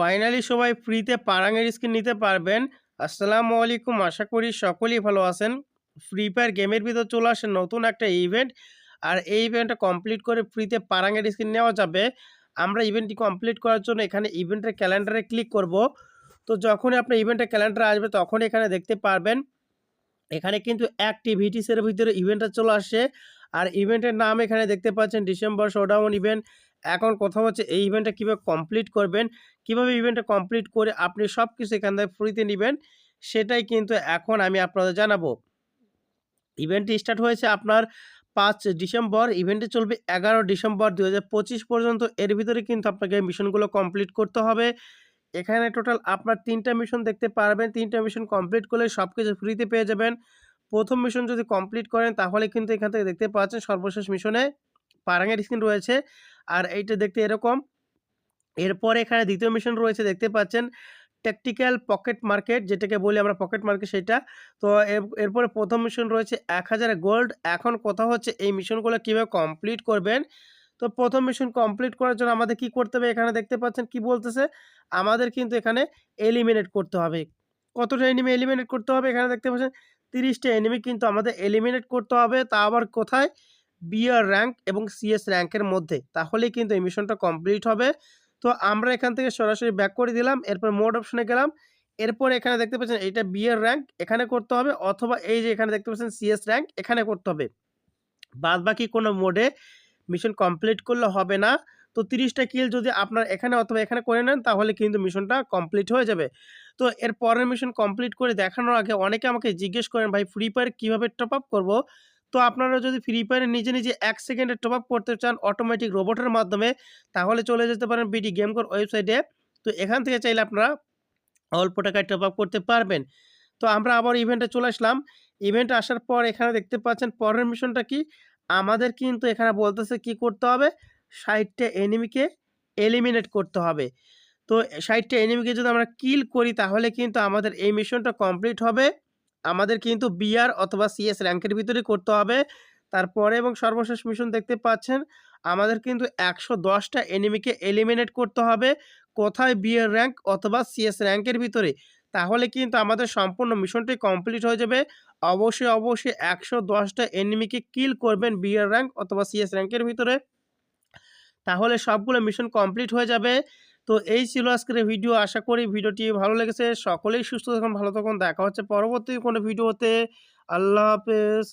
Finally সবাই ফ্রিতে পারাঙের skin নিতে পারবেন। আসসালামু আলাইকুম, আশা করি সকলেই ভালো আছেন। ফ্রি ফায়ার গেমের ভিতর চলে আসে নতুন একটা ইভেন্ট আর এই ইভেন্টটা কমপ্লিট করে ফ্রিতে পারাঙের স্কিন নেওয়া যাবে। আমরা ইভেন্টটি কমপ্লিট করার জন্য এখানে ইভেন্টের ক্যালেন্ডারে ক্লিক করব। তো যখনই আপনার ইভেন্টের ক্যালেন্ডার আসবে তখন এখানে দেখতে পারবেন। এখানে কিন্তু অ্যাক্টিভিটিসের ভিতরে ইভেন্টটা চলে আসে। আর ইভেন্টের নাম এখানে দেখতে পাচ্ছেন ডিসেম্বর শোডাউন ইভেন্ট এখন কথা হচ্ছে এই ইভেন্টটা কীভাবে কমপ্লিট করবেন, কীভাবে ইভেন্টটা কমপ্লিট করে আপনি সব কিছু এখান থেকে ফ্রিতে নেবেন, সেটাই কিন্তু এখন আমি আপনাদের জানাব। ইভেন্টটি স্টার্ট হয়েছে আপনার পাঁচ ডিসেম্বর ইভেন্টে চলবে এগারো ডিসেম্বর দু হাজার পঁচিশ পর্যন্ত। এর ভিতরে কিন্তু আপনাকে মিশনগুলো কমপ্লিট করতে হবে। এখানে টোটাল আপনার তিনটা মিশন দেখতে পারবেন। তিনটা মিশন কমপ্লিট করলে সব কিছু ফ্রিতে পেয়ে যাবেন। প্রথম মিশন যদি কমপ্লিট করেন তাহলে কিন্তু এখান থেকে দেখতে পাচ্ছেন সর্বশেষ মিশনে পারাঙের স্ক্রিন রয়েছে। আর এইটা দেখতে এরকম। এরপরে এখানে দ্বিতীয় মিশন রয়েছে, দেখতে পাচ্ছেন ট্যাকটিক্যাল পকেট মার্কেট যেটাকে বলি আমরা পকেট মার্কেট সেটা। তো এর- এরপরে প্রথম মিশন রয়েছে এক হাজার গোল্ড এখন কথা হচ্ছে এই মিশনগুলো কীভাবে কমপ্লিট করবেন? তো প্রথম মিশন কমপ্লিট করার জন্য আমাদের কি করতে হবে? এখানে দেখতে পাচ্ছেন কি বলতেছে? আমাদের কিন্তু এখানে এলিমিনেট করতে হবে। কতটা এনিমি এলিমিনেট করতে হবে? এখানে দেখতে পাচ্ছেন তিরিশটা এনিমি কিন্তু আমাদের এলিমিনেট করতে হবে। তা আবার কোথায়? বিআর র্যাঙ্ক এবং সিএস র্যাঙ্কের মধ্যে। তাহলেই কিন্তু এই মিশনটা কমপ্লিট হবে। তো আমরা এখান থেকে সরাসরি ব্যাক করে দিলাম, এরপর মোড অপশনে গেলাম। এরপর এখানে দেখতে পাচ্ছেন এইটা বিএর র্যাঙ্ক এখানে করতে হবে, অথবা এই যে এখানে দেখতে পাচ্ছেন সিএস র্যাঙ্ক এখানে করতে হবে। বাদ বাকি কোনো মোডে মিশন কমপ্লিট করলে হবে না। তো তিরিশটা কিল যদি আপনার এখানে অথবা এখানে করে নেন, তাহলে কিন্তু মিশনটা কমপ্লিট হয়ে যাবে। তো এর পরের মিশন কমপ্লিট করে দেখানোর আগে অনেকে আমাকে জিজ্ঞেস করেন, ভাই ফ্রি ফায়ার কীভাবে টপ আপ করব? তো আপনারা যদি ফ্রি ফায়ারে নিজে নিজে এক সেকেন্ডে টপ আপ করতে চান অটোমেটিক রোবটের মাধ্যমে, তাহলে চলে যেতে পারেন বিডি গেম কোর ওয়েবসাইটে তো এখান থেকে চাইলে আপনারা অল্প টাকায় টপ আপ করতে পারবেন। তো আমরা আবার ইভেন্টে চলে আসলাম। ইভেন্টে আসার পর এখানে দেখতে পাচ্ছেন পরের মিশনটা কি? আমাদের কিন্তু এখানে বলতেছে কি করতে হবে? ষাটটা এনিমিকে এলিমিনেট করতে হবে। তো ষাটটা এনিমিকে যদি আমরা কিল করি, তাহলে কিন্তু আমাদের এই মিশনটা কমপ্লিট হবে। আমাদের কিন্তু বিআর অথবা সিএস র্যাঙ্কের ভিতরে করতে হবে। তারপরে এবং সর্বশেষ মিশন দেখতে পাচ্ছেন, আমাদের কিন্তু একশো দশটা এনিমিকে এলিমিনেট করতে হবে কোথায় বিআর র্যাঙ্ক অথবা সিএস র্যাঙ্কের ভিতরে। তাহলে কিন্তু আমাদের সম্পূর্ণ মিশনটি কমপ্লিট হয়ে যাবে। অবশ্যই অবশ্যই একশো দশটা এনিমিকে কিল করবেন বিআর র্যাঙ্ক অথবা সিএস র্যাঙ্কের ভিতরে। তাহলে সবগুলো মিশন কমপ্লিট হয়ে যাবে। তো এই ছিল আজকের ভিডিও আশা করি ভিডিওটি ভালো লেগেছে। সকলেই সুস্থ থাকুন, ভালো থাকুন। দেখা হচ্ছে পরবর্তী কোনো ভিডিওতে আল্লাহ হাফেজ।